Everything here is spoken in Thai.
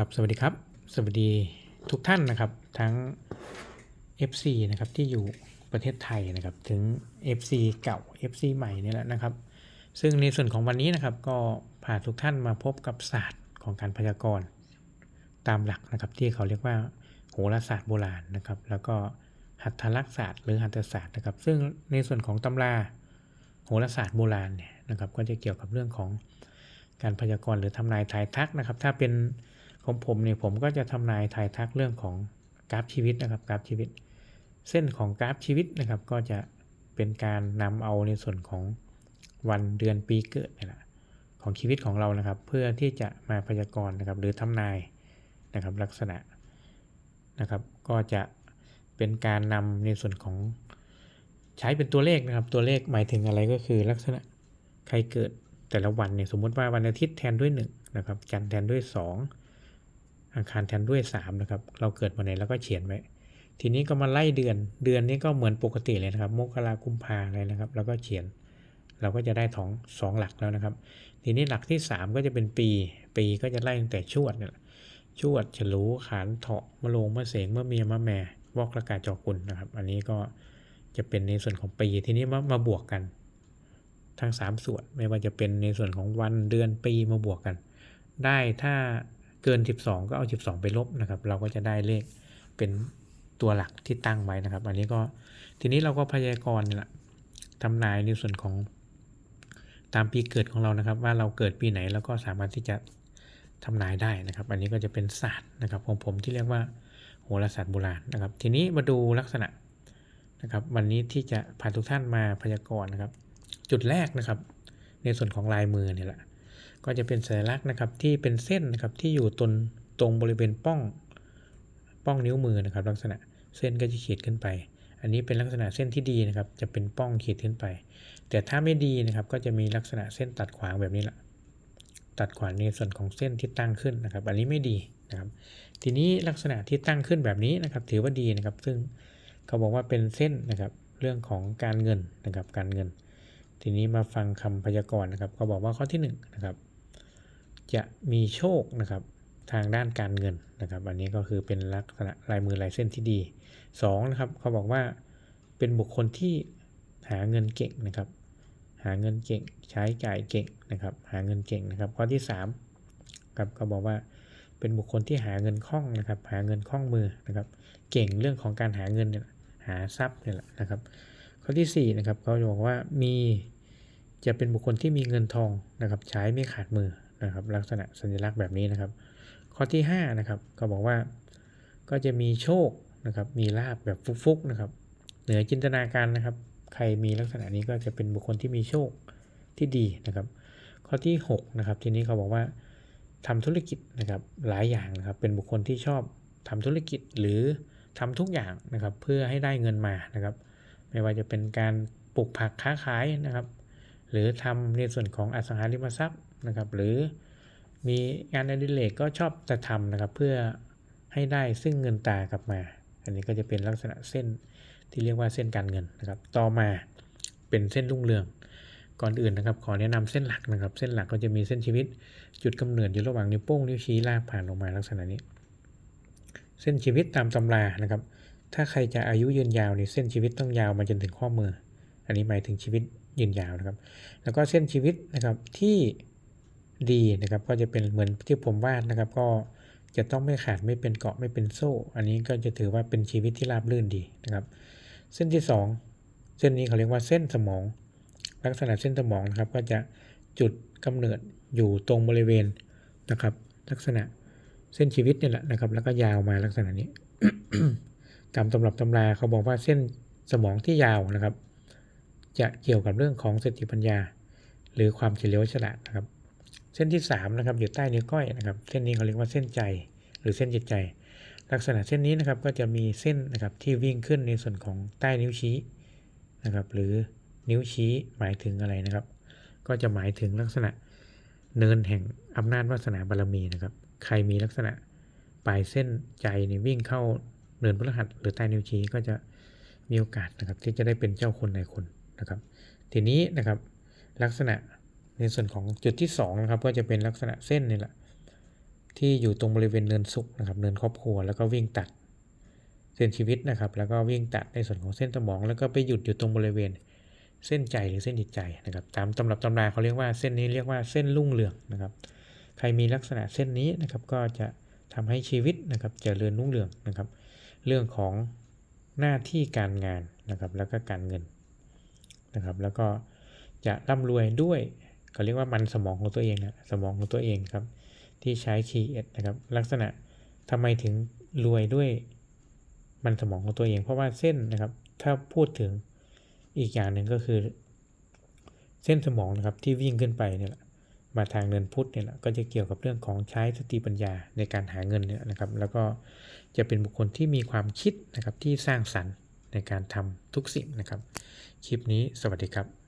ครับสวัสดีครับ สวัสดีทุกท่านนะครับ ทั้ง FC นะครับที่อยู่ประเทศไทยนะครับถึง FC เก่า FC ใหม่นี่แหละนะครับ ซึ่งในส่วนของวันนี้นะครับก็พาทุกท่านมาพบกับศาสตร์ของการพยากรณ์ตามหลักนะครับที่เขาเรียกว่าโหราศาสตร์โบราณนะครับ แล้วก็หัตถลักษศาสตร์หรือหัตถศาสตร์นะครับ ซึ่งในส่วนของตำราโหราศาสตร์โบราณเนี่ยนะครับก็จะเกี่ยวกับเรื่องของการพยากรณ์หรือทำนายทายทักนะครับ ถ้าเป็น ของผมเนี่ยผมก็จะทำนายทายทักเรื่องของกราฟชีวิตนะครับกราฟชีวิต เส้นของกราฟชีวิตนะครับ ก็จะเป็นการนำเอาในส่วนของวันเดือนปีเกิดนี่แหละของชีวิตของเรานะครับ เพื่อที่จะมาพยากรณ์นะครับ หรือทำนายนะครับลักษณะนะครับ ก็จะเป็นการนำในส่วนของใช้เป็นตัวเลขนะครับ ตัวเลขหมายถึงอะไรก็คือลักษณะใครเกิดแต่ละวันเนี่ยสมมติว่าวันอาทิตย์แทนด้วย1นะครับจันทร์แทนด้วย2 อังคารแทนด้วย3นะครับ เราเกิดวันไหนเราก็เขียนไว้ ทีนี้ก็มาไล่เดือน เดือนนี้ก็เหมือนปกติเลยนะครับ มกราคุมภาอะไรนะครับ แล้วก็เขียน เราก็จะได้ท้องสองหลักแล้วนะครับ ทีนี้หลักที่ 3 ก็จะเป็นปี ปีก็จะไล่ตั้งแต่ชวดเนี่ยชวดฉลูขานเถาะมะโรงมะเสงมะเมียมะแม่วอกระกาจอกุลนะครับ อันนี้ก็จะเป็นในส่วนของปี ทีนี้มามาบวกกัน ทั้ง 3 ส่วน ไม่ว่าจะเป็นในส่วนของวันเดือนปีมาบวกกัน ได้ถ้า เกิน 12 ก็เอา 12 ไปลบนะครับ เราก็จะได้เลขเป็นตัวหลักที่ตั้งไว้นะครับ อันนี้ก็ทีนี้เราก็พยากรณ์นี่แหละทำนายในส่วนของตามปีเกิดของเรานะครับ ว่าเราเกิดปีไหนแล้วก็สามารถที่จะทำนายได้นะครับ อันนี้ก็จะเป็นศาสตร์นะครับของผมที่เรียกว่าโหราศาสตร์โบราณนะครับ ทีนี้มาดูลักษณะนะครับ วันนี้ที่จะพาทุกท่านมาพยากรณ์นะครับ จุดแรกนะครับ ในส่วนของลายมือเนี่ยแหละ ก็จะเป็นสัญลักษณ์นะครับที่เป็นเส้นนะครับที่อยู่ตรงตรงบริเวณป้องป้องนิ้วมือนะครับ ลักษณะเส้นก็จะขีดขึ้นไป อันนี้เป็นลักษณะเส้นที่ดีนะครับ จะเป็นป้องขีดขึ้นไป แต่ถ้าไม่ดีนะครับก็จะมีลักษณะเส้นตัดขวางแบบนี้แหละตัดขวางในส่วนของเส้นที่ตั้งขึ้นนะครับ อันนี้ไม่ดีนะครับ ทีนี้ลักษณะที่ตั้งขึ้นแบบนี้นะครับ ถือว่าดีนะครับ ซึ่งเขาบอกว่าเป็นเส้นนะครับ เรื่องของการเงินนะครับ การเงิน ทีนี้มาฟังคำพยากรณ์นะครับเขาบอกว่าข้อที่1นงนะครับ จะมีโชคนะครับทางด้านการเงินนะครับ อันนี้ก็คือเป็นลักษณะลายมือลายเส้นที่ดี2นะครับเขาบอกว่าเป็นบุคคลที่หาเงินเก่งนะครับ หาเงินเก่งใช้จ่ายเก่งนะครับ หาเงินเก่งนะครับ ข้อที่3ครับเขาบอกว่าเป็นบุคคลที่หาเงินคล่องนะครับ หาเงินคล่องมือนะครับ เก่งเรื่องของการหาเงินเนี่ยหาทรัพย์เนี่ยแหละนะครับ ข้อที่4นะครับเขาบอกว่ามีจะเป็นบุคคลที่มีเงินทองนะครับ ใช้ไม่ขาดมือ นะครับลักษณะสัญลักษณ์แบบนี้นะครับ ข้อที่5นะครับเขาบอกว่าก็จะมีโชคนะครับมีลาบแบบฟุกๆนะครับ เหนือจินตนาการนะครับ ใครมีลักษณะนี้ก็จะเป็นบุคคลที่มีโชคที่ดีนะครับ ข้อที่6นะครับทีนี้เขาบอกว่าทำธุรกิจนะครับหลายอย่างนะครับเป็นบุคคลที่ชอบทำธุรกิจหรือทำทุกอย่างนะครับเพื่อให้ได้เงินมานะครับ ไม่ว่าจะเป็นการปลูกผักค้าขายนะครับ หรือทำในส่วนของอสังหาริมทรัพย์ นะครับ หรือมีงานอดิเรกก็ชอบจะทำนะครับ เพื่อให้ได้ซึ่งเงินตากลับมา อันนี้ก็จะเป็นลักษณะเส้นที่เรียกว่าเส้นการเงินนะครับ ต่อมาเป็นเส้นรุ่งเรือง ก่อนอื่นนะครับ ขอแนะนำเส้นหลักนะครับ เส้นหลักก็จะมีเส้นชีวิต จุดกำเนิดอยู่ระหว่างนิ้วโป้งนิ้วชี้ลากผ่านลงมาลักษณะนี้ เส้นชีวิตตามตำรานะครับ ถ้าใครจะอายุยืนยาวเนี่ยเส้นชีวิตต้องยาวมาจนถึงข้อมือ อันนี้หมายถึงชีวิตยืนยาวนะครับ แล้วก็เส้นชีวิตนะครับที่ ดีนะครับก็จะเป็นเหมือนที่ผมวาดนะครับ ก็จะต้องไม่ขาดไม่เป็นเกาะไม่เป็นโซ่ อันนี้ก็จะถือว่าเป็นชีวิตที่ราบรื่นดีนะครับ เส้นที่ 2 เส้นนี้เขาเรียกว่าเส้นสมอง ลักษณะเส้นสมองนะครับ ก็จะจุดกำเนิดอยู่ตรงบริเวณนะครับ ลักษณะเส้นชีวิตนี่แหละนะครับ แล้วก็ยาวมาลักษณะนี้ตามตำรับตำราเขาบอกว่าเส้นสมองที่ยาวนะครับ จะเกี่ยวกับเรื่องของสติปัญญา หรือความเฉลียวฉลาดนะครับ เส้นที่3นะครับอยู่ใต้นิ้วก้อยนะครับ เส้นนี้เขาเรียกว่าเส้นใจหรือเส้นจิตใจ ลักษณะเส้นนี้นะครับก็จะมีเส้นนะครับที่วิ่งขึ้นในส่วนของใต้นิ้วชี้นะครับหรือนิ้วชี้หมายถึงอะไรนะครับ ก็จะหมายถึงลักษณะเนินแห่งอำนาจวาสนาบารมีนะครับ ใครมีลักษณะปลายเส้นใจนี่วิ่งเข้าเนินพฤหัสหรือใต้นิ้วชี้ก็จะมีโอกาสนะครับที่จะได้เป็นเจ้าคนในคนนะครับ ทีนี้นะครับลักษณะ ในส่วนของจุดที่2นะครับก็จะเป็นลักษณะเส้นนี่แหละที่อยู่ตรงบริเวณเนินสุขนะครับเนินครอบครัวแล้วก็วิ่งตัดเส้นชีวิตนะครับ แล้วก็วิ่งตัดในส่วนของเส้นสมอง แล้วก็ไปหยุดอยู่ตรงบริเวณเส้นใจหรือเส้นจิตใจนะครับตามตำรับตำราเขาเรียกว่าเส้นนี้เรียกว่าเส้นรุ่งเรืองนะครับ ใครมีลักษณะเส้นนี้นะครับก็จะทำให้ชีวิตนะครับเจริญรุ่งเรืองนะครับ เรื่องของหน้าที่การงานนะครับแล้วก็การเงินนะครับ แล้วก็จะร่ำรวยด้วย เขาเรียกว่ามันสมองของตัวเองนะสมองของตัวเองครับ ที่ใช้คีเอทนะครับลักษณะทำไมถึงรวยด้วยมันสมองของตัวเอง เพราะว่าเส้นนะครับ ถ้าพูดถึงอีกอย่างหนึ่งก็คือ เส้นสมองนะครับที่วิ่งขึ้นไปเนี่ยแหละมาทางเนินพุทธเนี่ยแหละก็จะเกี่ยวกับเรื่องของใช้สติปัญญาในการหาเงินเนี่ยนะครับ แล้วก็จะเป็นบุคคลที่มีความคิดนะครับที่สร้างสรรค์ในการทำทุกสิ่งนะครับ คลิปนี้สวัสดีครับ